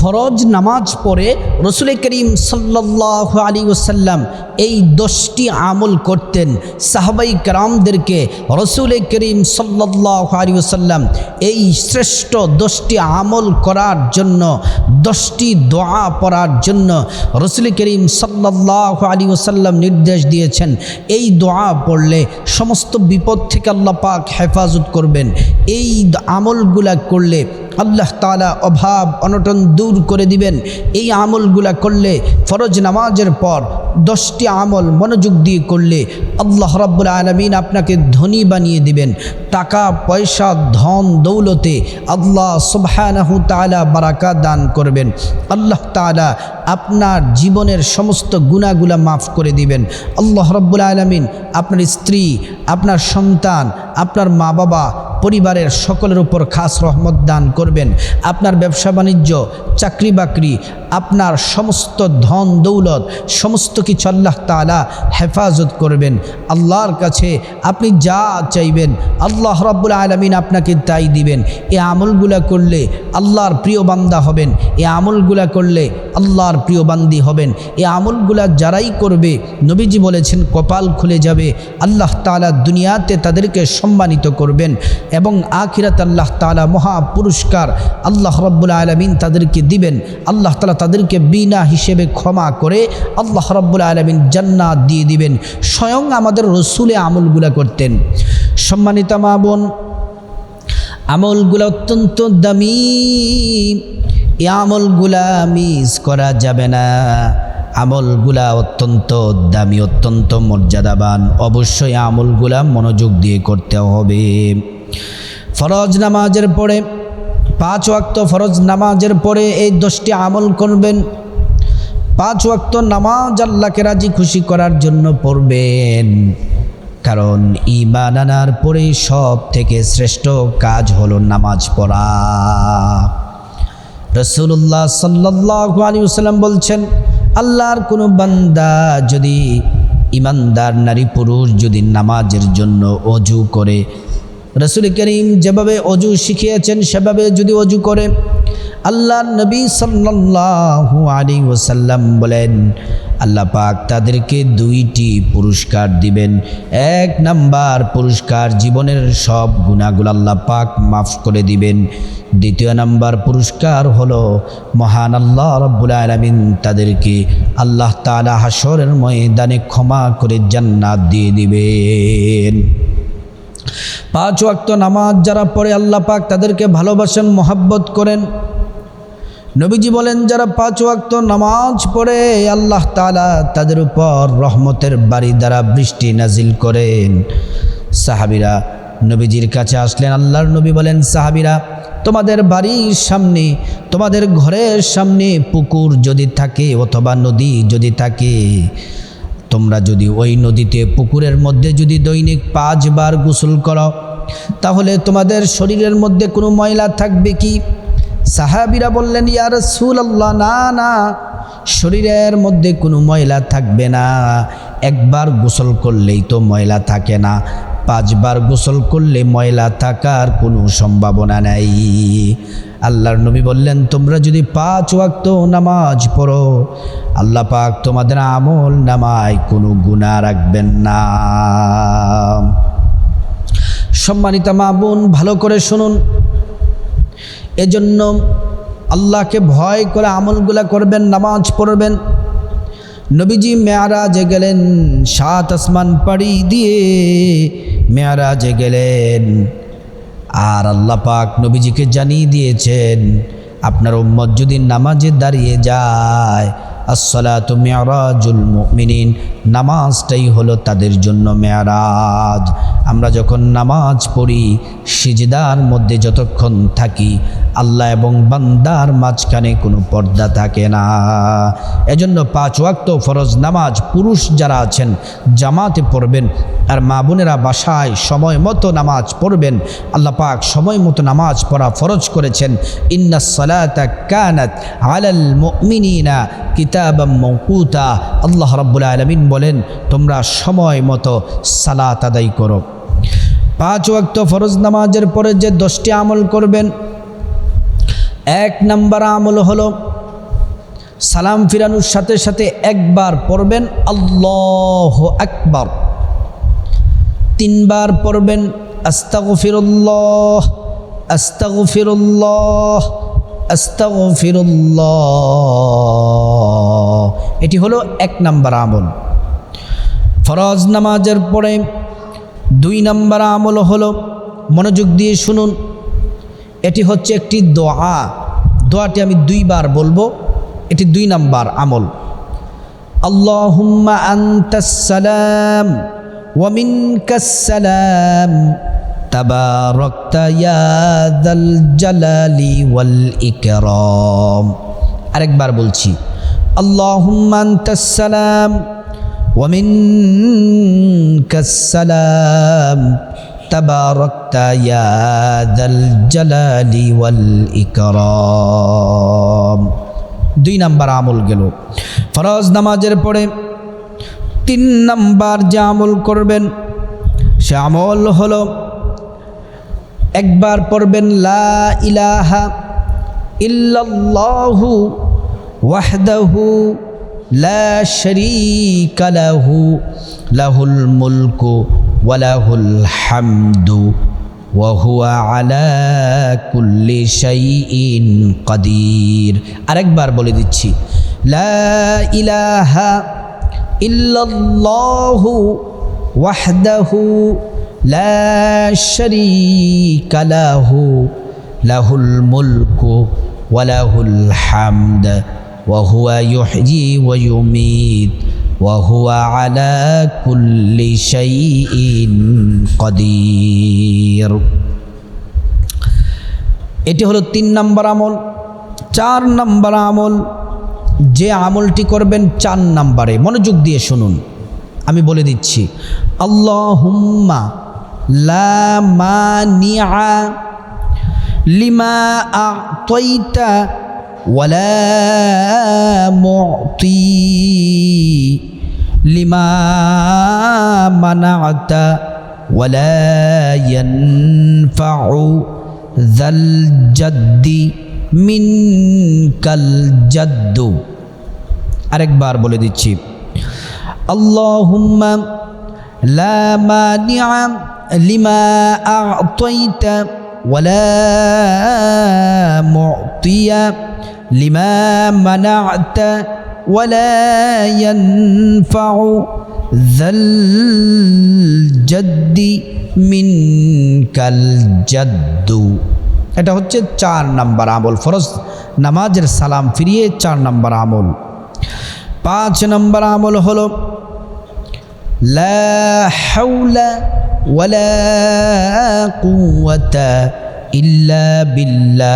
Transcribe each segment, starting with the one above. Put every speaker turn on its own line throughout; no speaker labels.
ফরজ নামাজ পড়ে রসুল করিম সাল্লাহ আলী ওসাল্লাম এই দশটি আমল করতেন। সাহাবাই কারামদেরকে রসুল করিম সাল্লাহ আলী ওসাল্লাম এই শ্রেষ্ঠ দশটি আমল করার জন্য, দশটি দোয়া পড়ার জন্য রসুল করিম সাল্লাহ আলী ওসাল্লাম নির্দেশ দিয়েছেন। এই দোয়া পড়লে সমস্ত বিপদ থেকে আল্লাহ পাক হেফাজত করবেন। এই আমলগুলা করলে আল্লাহ তালা অভাব, অনটন দূর করে দিবেন। এই আমলগুলা করলে, ফরজ নামাজের পর দশটি আমল মনোযোগ দিয়ে করলে আল্লাহ রব্বুল আলমিন আপনাকে ধনী বানিয়ে দিবেন। টাকা, পয়সা, ধন, দৌলতে আল্লাহ সুবহানাহু তালা বারাকা দান করবেন। আল্লাহ তালা আপনার জীবনের সমস্ত গুণাগুলা মাফ করে দিবেন। আল্লাহ রব্বুল আলমিন আপনার স্ত্রী, আপনার সন্তান, আপনার মা বাবা পরিবারের সকলের উপর খাস রহমত দান করবেন। আপনার ব্যবসা বাণিজ্য, চাকরি বাকরি, আপনার সমস্ত ধন দৌলত, সমস্ত কিছু আল্লাহ তালা হেফাজত করবেন। আল্লাহর কাছে আপনি যা চাইবেন, আল্লাহ রব্বুল আলমিন আপনাকে তাই দিবেন। এ আমলগুলা করলে আল্লাহর প্রিয় বান্দা হবেন। এ আমলগুলা করলে আল্লাহর প্রিয় বান্দি হবেন। এ আমলগুলা যারাই করবে, নবীজি বলেছেন, কপাল খুলে যাবে। আল্লাহ তালা দুনিয়াতে তাদেরকে সম্মানিত করবেন। এবং আখিরাত আল্লাহ তালা মহা পুরস্কার আল্লাহ রব্বুল আলমিন তাদেরকে দিবেন। আল্লাহ তালা তাদেরকে বিনা হিসেবে ক্ষমা করে আল্লাহ রব্বুল আলমিন জান্নাত দিয়ে দিবেন। স্বয়ং আমাদের রসুলে আমলগুলা করতেন। সম্মানিতা মা বোন, আমলগুলো অত্যন্ত দামি। এই আমলগুলা মিস করা যাবে না। আমলগুলা অত্যন্ত দামি, অত্যন্ত মর্যাদাবান। অবশ্যই আমলগুলা মনোযোগ দিয়ে করতে হবে। ফরজ নামাজের পরে, পাঁচ ওয়াক্ত ফরজ নামাজের পরে এই দশটি আমল করবেন। পাঁচ ওয়াক্ত নামাজ আল্লাহকে রাজি খুশি করার জন্য পড়বেন। কারণ ইমান আনার পরে সব থেকে শ্রেষ্ঠ কাজ হলো নামাজ পড়া। রসুল্লাহ সাল্লাহ আলী সাল্লাম বলছেন, আল্লাহর কোনো বান্দা যদি ইমানদার নারী পুরুষ যদি নামাজের জন্য অজু করে রসুল করিম যেভাবে অজু শিখিয়েছেন, সেভাবে যদি অজু করে আল্লাহ নবী সাল্লাল্লাহু আলী ওসাল্লাম বলেন, আল্লাহ পাক তাদেরকে দুইটি পুরস্কার দিবেন। এক নাম্বার পুরস্কার জীবনের সব গুণাগুলো আল্লাহ পাক মাফ করে দিবেন। দ্বিতীয় নাম্বার পুরস্কার হলো, মহান আল্লাহ রব্বুল আলমিন তাদেরকে আল্লাহ তালা হাসরের ময়দানে ক্ষমা করে জান্নাত দিয়ে দিবেন। পাঁচ ওয়াক্ত নামাজ যারা পড়ে আল্লাহ পাক তাদেরকে ভালোবাসেন, মোহাব্বত করেন। নবীজি বলেন, যারা পাঁচ ওয়াক্ত নামাজ পড়ে, আল্লাহ তালা তাদের উপর রহমতের বাড়ি দ্বারা বৃষ্টি নাজিল করেন। সাহাবিরা নবীজির কাছে আসলেন, আল্লাহর নবী বলেন, সাহাবিরা, তোমাদের বাড়ির সামনে, তোমাদের ঘরের সামনে পুকুর যদি থাকে অথবা নদী যদি থাকে তোমরা যদি ওই নদীতে, পুকুরের মধ্যে যদি দৈনিক পাঁচবার গোসল করো, তাহলে তোমাদের শরীরের মধ্যে কোনো ময়লা থাকবে কি? সাহাবিরা বললেন ইয়ার সুল আল্লাহ না না, শরীরের মধ্যে কোনো ময়লা থাকবে না। একবার গোসল করলেই তো ময়লা থাকে না। পাঁচবার গোসল করলে ময়লা থাকার কোনো সম্ভাবনা নাই। আল্লাহর নবী বললেন, তোমরা যদি পাঁচ ওয়াক্ত নামাজ পড়ো, আল্লাহ পাক তোমাদের আমল নামায় কোনো গুণা রাখবেন না। সম্মানিত মা বোন, ভালো করে শুনুন। এজন্য আল্লাহকে ভয় করে আমলগুলা করবেন, নামাজ পড়বেন। নবীজি মেয়ারাজে গেলেন, সাত আসমান পাড়ি দিয়ে মেয়ারাজে গেলেন। আর আল্লাহ পাক নবীজিকে জানিয়ে দিয়েছেন, আপনার উম্মত যদি নামাজে দাঁড়িয়ে যায়, আসসালাতু মেয়ারাজুল মিনিন নামাজটাই হলো তাদের জন্য মেয়ারাজ। আমরা যখন নামাজ পড়ি, সিজদার মধ্যে যতক্ষণ থাকি আল্লাহ এবং বান্দার মাঝখানে কোনো পর্দা থাকে না। এজন্য পাঁচ ওয়াক্ত ফরজ নামাজ পুরুষ যারা আছেন, জামাতে পড়বেন, আর মা বোনেরা বাসায় সময় মতো নামাজ পড়বেন। আল্লাহ পাক সময় মতো নামাজ পড়া ফরজ করেছেন। ইন্না সালাতা কানাত আল্লাহ রাব্বুল আলামিন বলেন, তোমরা সময় মতো সালাত আদায় করো। পাঁচ ওয়াক্ত ফরজ নামাজের পরে যে দশটি আমল করবেন এক নাম্বার আমল হলো সালাম ফিরানোর সাথে সাথে একবার পড়বেন আল্লাহ আকবার। তিনবার পড়বেন আস্তাগফিরুল্লাহ আস্তাগফিরুল্লাহ আস্তাগফিরুল্লাহ। এটি হলো এক নাম্বার আমল। ফরজ নামাজের পরে দুই নাম্বার আমল হলো মনোযোগ দিয়ে শুনুন। এটি হচ্ছে একটি দোয়া। দোয়াটি আমি দুইবার বলব। এটি দুই নাম্বার আমল। আল্লাহুম্মা আন্তাসসালাম ওয়ামিনকাসসালাম তাবারাকতা ইয়া যাল জালালি ওয়াল ইকরাম। আরেকবার বলছি। আল্লাহুম্মা আন্তাসসালাম ওয়ামিনকাসসালাম تباركت يا ذا الجلال والإكرام দুই নাম্বার আমল গেল ফরজ নামাজের পরে তিন নাম্বার যে আমল করবেন সে আমল হলো একবার পড়বেন লা ইলাহা ইল্লাল্লাহু ওয়াহদাহু লা শরীকা লাহু লাহুল মুলকু ওয়ালাহুল হামদু وهو على كل شيء قدير আরেকবার বলে দিচ্ছি লা ইলাহা ইল্লাল্লাহু ওয়াহদাহু লা শারীকা লাহু লাহুল মুলকু ওয়া লাহুল হামদ ওয়া হুয়া ইউহয়ি ওয়া ইউমীত وهو على كل شيء قدير এটি হলো তিন নম্বর আমল চার নম্বর আমল যে আমলটি করবেন চার নম্বরে মনোযোগ দিয়ে শুনুন আমি বলে দিচ্ছি আল্লাহুম্মা লা মানিআ লিমা আ'তাইতা আরেকবার বলে দিচ্ছি। মানিআ লিমা ওয়ালা মু'তিয়া লিমা মানা'তা ওয়ালা ইয়ানফা'ু যাল জাদ্দি মিনকাল জাদ্দু এটা হচ্ছে চার নাম্বার আমল। ফরজ নামাজের সালাম ফিরিয়ে চার নাম্বার আমল। পাঁচ নম্বর আমল হলো লা হাওলা ওয়ালা কুওয়াতা ইল্লা বিল্লাহ।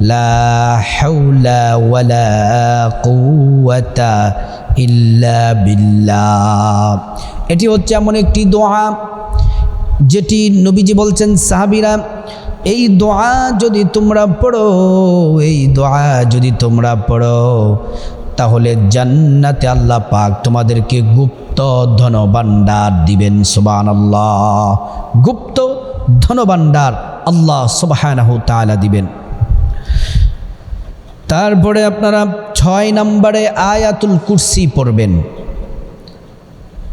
লা হাওলা ওয়ালা কুওয়াতা ইল্লা বিল্লাহ। এটি হচ্ছে এমন একটি দোয়া যেটি নবীজি বলছেন, সাহাবিরা, এই দোয়া যদি তোমরা পড়ো, এই দোয়া যদি তোমরা পড়ো তাহলে জান্নাতে আল্লাহ পাক তোমাদেরকে গুপ্ত ধন ধনভাণ্ডার দিবেন সুবান আল্লাহ গুপ্ত ধন ধনভাণ্ডার আল্লাহ সুবাহানাহু দিবেন। তারপরে আপনারা ছয় নম্বরে আয়াতুল কুরসি পড়বেন।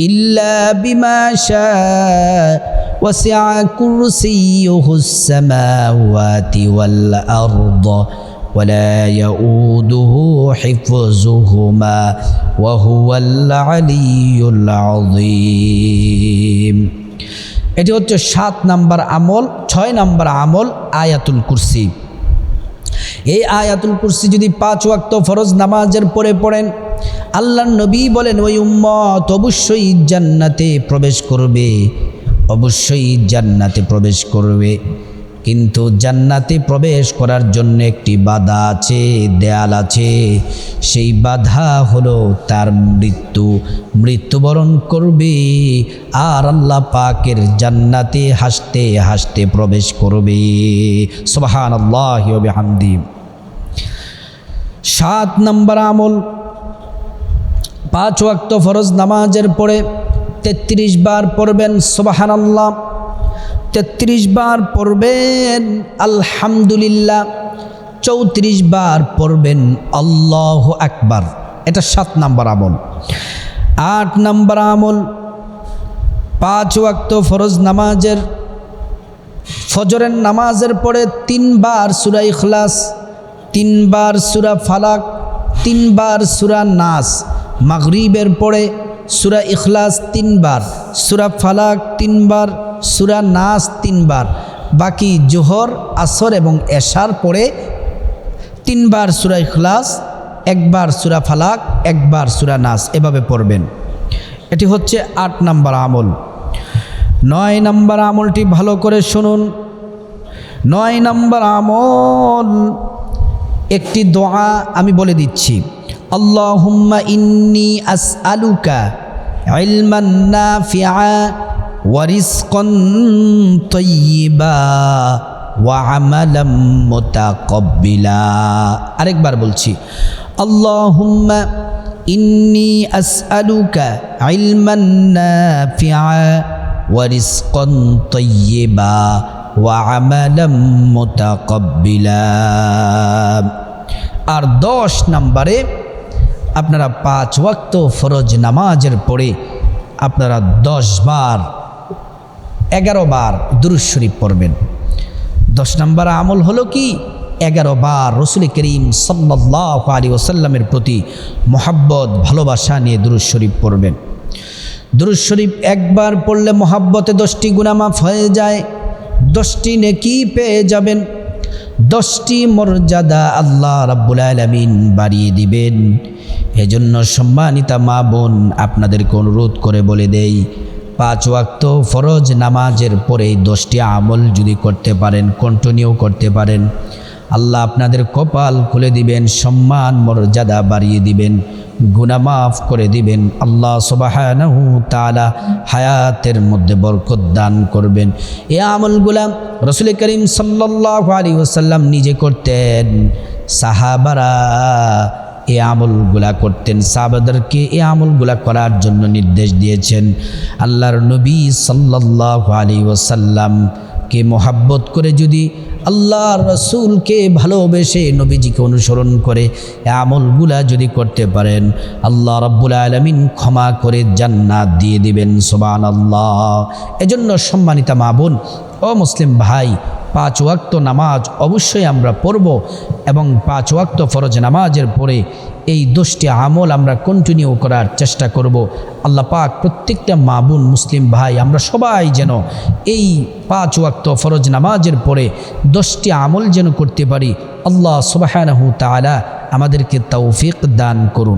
إلا بما شاء وسع كرسيه السماوات والأرض ولا يؤوده حفظهما وهو العلي العظيم এটি হচ্ছে সাত নাম্বার আমল ছয় নাম্বার আমল আয়াতুল কুরসি এই আয়াতুল কুরসি যদি পাঁচ ওয়াক্ত ফরজ নামাজের পরে পড়েন আল্লাহ নবী বলেন, ওই উম্মত অবশ্যই জান্নাতে প্রবেশ করবে। অবশ্যই জান্নাতে প্রবেশ করবে। কিন্তু জান্নাতে প্রবেশ করার জন্য একটি বাধা আছে, দেয়াল আছে। সেই বাধা হলো তার মৃত্যু। মৃত্যুবরণ করবে আর আল্লাহ পাকের জান্নাতে হাসতে হাসতে প্রবেশ করবে। সোবাহান আল্লাহ হামদি সাত নম্বর আমল পাঁচ ওয়াক্ত ফরজ নামাজের পরে তেত্রিশ বার পড়বেন সোবাহান আল্লাহ তেত্রিশ বার পড়বেন, আলহামদুলিল্লাহ। চৌত্রিশ বার পড়বেন, আল্লাহ আকবার। এটা সাত নম্বর আমল। আট নম্বর আমল, পাঁচ ওয়াক্ত ফরজ নামাজের, ফজরের নামাজের পরে তিনবার সুরা ইখলাস তিনবার সুরা ফালাক তিনবার সুরা নাস। মাগরিবের পরে সুরা ইখলাস তিনবার, সুরা ফালাক তিনবার, সুরা নাস তিনবার, বাকি জোহর, আসর এবং এশার পরে তিনবার সুরা ইখলাস, একবার সুরা ফালাক, একবার সুরা নাস এভাবে পড়বেন। এটি হচ্ছে আট নাম্বার আমল। নয় নাম্বার আমলটি ভালো করে শুনুন। নয় নাম্বার আমল, একটি দোয়া আমি বলে দিচ্ছি। আল্লাহুম্মা ইন্নি আস আলুকা ইলমান নাফিআ ওয়ারিজকান তাইয়্যিবা ওয়া আমালাম মুতাকাব্বিলা। আরেকবার বলছি, আল্লাহুম্মা ইন্নি আসআলুকা ইলমান নাফিআ ওয়ারিজকান তাইয়্যিবা ওয়া আমালাম মুতাকাব্বিলা। আর দশ নম্বরে আপনারা পাঁচ ওয়াক্ত ফরজ নামাজের পরে আপনারা দশ বার, এগারো বার দুরুজ শরীফ পড়বেন। দশ নম্বর আমল হলো কি? এগারো বার রসুল করিম সাল্লাহ আলী ওসাল্লামের প্রতি মোহাব্বত, ভালোবাসা নিয়ে দুরুজ শরীফ পড়বেন। দুরুজ শরীফ একবার পড়লে মোহাব্বতে দশটি গুণামাফ হয়ে যায়, দশটি নেকি পেয়ে যাবেন। দশটি মর্যাদা আল্লাহ রাব্বুল আলমিন বাড়িয়ে দিবেন। এজন্য সম্মানিতা মা বোন, আপনাদেরকে অনুরোধ করে বলে দেই, পাঁচ ওয়াক্ত ফরজ নামাজের পরে দশটি আমল যদি করতে পারেন কন্টিনিউ করতে পারেন। আল্লাহ আপনাদের কপাল খুলে দিবেন, সম্মান, মর্যাদা বাড়িয়ে দিবেন গুনামাফ করে দিবেন। আল্লাহ সবাহানহু তালা হায়াতের মধ্যে বরকত দান করবেন। এ আমলগুলা রসুল করিম সাল্লাহ আলী ওসাল্লাম নিজে করতেন, সাহাবারা এ আমলগুলা করতেন, সাহাবাদেরকে এ আমলগুলা করার জন্য নির্দেশ দিয়েছেন। আল্লাহর নবী সাল্লাহ আলী ওসাল্লামকে মোহাব্বত করে যদি আল্লাহ রসুলকে ভালোবেসে নবীজিকে অনুসরণ করে আমলগুলা যদি করতে পারেন, আল্লাহ রব্বুল আলমিন ক্ষমা করে জান্নাত দিয়ে দিবেন সোবান আল্লাহ এজন্য সম্মানিতা মা বোন, ও মুসলিম ভাই পাঁচ ওয়াক্ত নামাজ অবশ্যই আমরা পড়ব এবং পাঁচ ওয়াক্ত ফরজ নামাজের পরে এই দোষটি আমল আমরা কন্টিনিউ করার চেষ্টা করব। আল্লাহ পাক প্রত্যেকটা মা বোন মুসলিম ভাই, আমরা সবাই যেন এই পাঁচ ওয়াক্ত ফরজ নামাজের পরে দশটি আমল যেন করতে পারি। আল্লাহ সুবাহ তালা আমাদেরকে তৌফিক দান করুন।